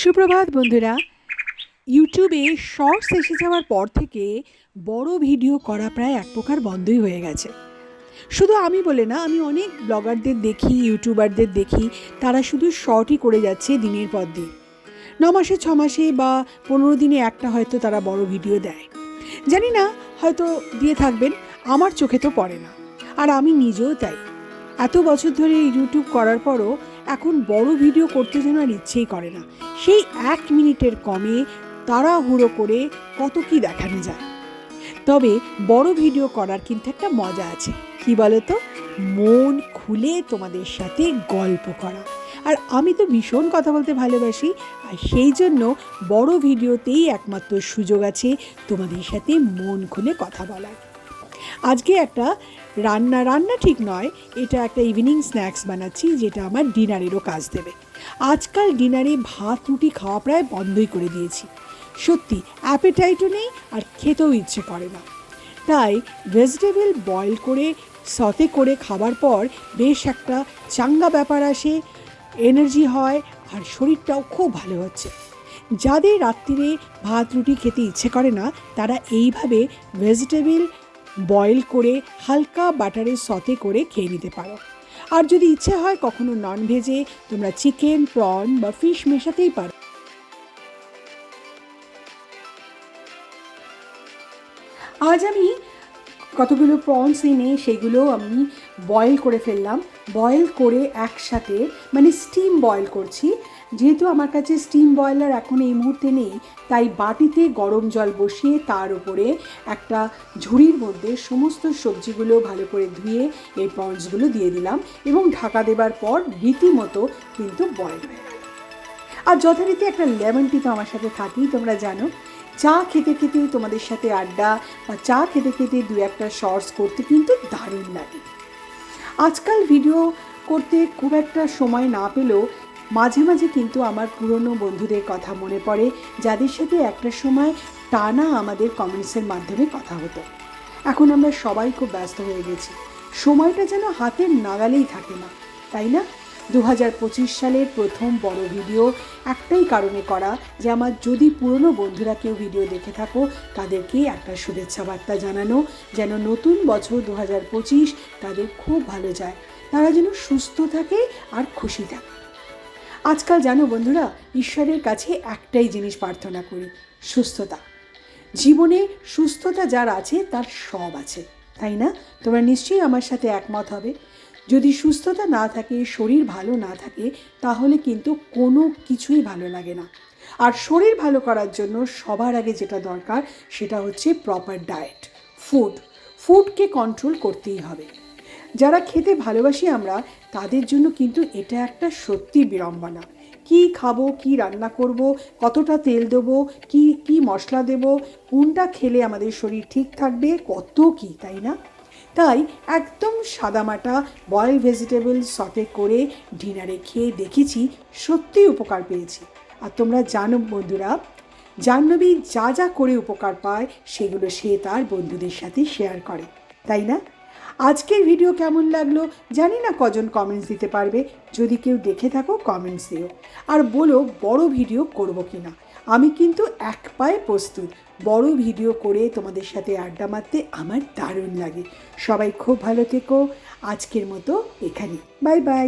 সুপ্রভাত বন্ধুরা ইউটিউবে শর্টস এসে যাওয়ার পর থেকে বড় ভিডিও করা প্রায় এক প্রকার বন্ধই হয়ে গেছে। শুধু আমি বলে না, আমি অনেক ব্লগারদের দেখি ইউটিউবারদের দেখি, তারা শুধু শর্টই করে যাচ্ছে দিনের পর দিন। ন মাসে, ছ মাসে বা পনেরো দিনে একটা হয়তো তারা বড় ভিডিও দেয়। জানি না, হয়তো দিয়ে থাকবেন, আমার চোখে তো পড়ে না, আর আমি নিজেও তাই। এত বছর ধরে ইউটিউব করার পরও এখন বড় ভিডিও করতে যেন আর ইচ্ছেই করে না। সেই এক মিনিটের কমে তাড়াহুড়ো করে কত কি দেখানো যায়। তবে বড় ভিডিও করার কিন্তু একটা মজা আছে। কি বলো তো মন খুলে তোমাদের সাথে গল্প করা। আর আমি তো ভীষণ কথা বলতে ভালোবাসি, আর সেই জন্য বড় ভিডিওতেই একমাত্র সুযোগ আছে তোমাদের সাথে মন খুলে কথা বলার। আজকে একটা রান্না রান্না ঠিক নয়, এটা একটা ইভিনিং স্ন্যাক্স বানাচ্ছি, যেটা আমার ডিনারেরও কাজ দেবে। আজকাল ডিনারে ভাত, রুটি খাওয়া প্রায় বন্ধই করে দিয়েছি। সত্যি অ্যাপেটাইটও নেই আর খেতেও ইচ্ছে করে না। তাই ভেজিটেবল বয়েল করে সতে করে খাবার পর বেশ একটা চাঙ্গা ব্যাপার আসে এনার্জি হয় আর শরীরটাও খুব ভালো হচ্ছে। যাদের রাত্রিরে ভাত, রুটি খেতে ইচ্ছে করে না, তারা এইভাবে ভেজিটেবল বয়েল করে হালকা বাটারে সতে করে খেয়ে নিতে পারো। আর যদি ইচ্ছে হয় কখনো নন ভেজে তোমরা চিকেন প্রন বা ফিশ মেশাতেই পারো। আজ আমি কতগুলো প্রনস এনে সেগুলো আমি বয়েল করে ফেললাম। বয়েল করে একসাথে মানে স্টিম বয়েল করছি। যেহেতু আমার কাছে স্টিম বয়লার এখন এই মুহূর্তে নেই, তাই বাটিতে গরম জল বসিয়ে তার উপরে একটা ঝুড়ির মধ্যে সমস্ত সবজিগুলো ভালো করে ধুয়ে এই প্রনসগুলো দিয়ে দিলাম এবং ঢাকা দেবার পর রীতিমতো কিন্তু বয়েল হয়ে আর যথারীতি একটা লেমন টি তো আমার সাথে থাকেই, তোমরা জানো। চা খেতে খেতে তোমাদের সাথে আড্ডা বা চা খেতে খেতে দু একটা শর্টস করতে কিন্তু দারুণ লাগে। আজকাল ভিডিও করতে খুব একটা সময় না পেলেও মাঝে মাঝে কিন্তু আমার পুরনো বন্ধুদের কথা মনে পড়ে, যাদের সাথে একটা সময় টানা আমাদের কমেন্টসের মাধ্যমে কথা হতো। এখন আমরা সবাই খুব ব্যস্ত হয়ে গেছি। সময়টা যেন হাতের নাগালেই থাকে না, তাই না? দু হাজার পঁচিশ সালের প্রথম বড় ভিডিও একটাই কারণে করা যে আমার যদি পুরনো বন্ধুরা কেউ ভিডিও দেখে থাকো, তাদেরকে একটা শুভেচ্ছা বার্তা জানানো, যেন নতুন বছর দু হাজার পঁচিশ তাদের খুব ভালো যায়। তারা যেন সুস্থ থাকে আর খুশি থাকে। আজকাল জানো বন্ধুরা, ঈশ্বরের কাছে একটাই জিনিস প্রার্থনা করি, সুস্থতা। জীবনে সুস্থতা যার আছে, তার সব আছে, তাই না? তোমরা নিশ্চয়ই আমার সাথে একমত হবে। যদি সুস্থতা না থাকে, শরীর ভালো না থাকে, তাহলে কিন্তু কোনো কিছুই ভালো লাগে না। আর শরীর ভালো করার জন্য সবার আগে যেটা দরকার, সেটা হচ্ছে প্রপার ডায়েট ফুড ফুডকে কন্ট্রোল করতেই হবে। যারা খেতে ভালোবাসি আমরা, তাদের জন্য কিন্তু এটা একটা সত্যি বিড়ম্বনা। কি খাব, কি রান্না করব, কতটা তেল দেবো, কি কি মশলা দেব, কোনটা খেলে আমাদের শরীর ঠিক থাকবে, কত কি, তাই না? তাই একদম সাদামাটা, বয়েল ভেজিটেবল সতে করে ডিনারে খেয়ে দেখেছি সত্যিই উপকার পেয়েছি। আর তোমরা জানো বন্ধুরা, জাহ্নবী যা যা করে উপকার পায়, সেগুলো সে তার বন্ধুদের সাথে শেয়ার করে, তাই না? আজকের ভিডিও কেমন লাগল জানি না কজন কমেন্টস দিতে পারবে। যদি কেউ দেখে থাকো কমেন্টস দিও। আর বলো, বড় ভিডিও করব কি না আমি কিন্তু এক পায়ে প্রস্তুত। বড় ভিডিও করে তোমাদের সাথে আড্ডা মারতে আমার দারুণ লাগে। সবাই খুব ভালো থেকো। আজকের মতো এখানে বাই বাই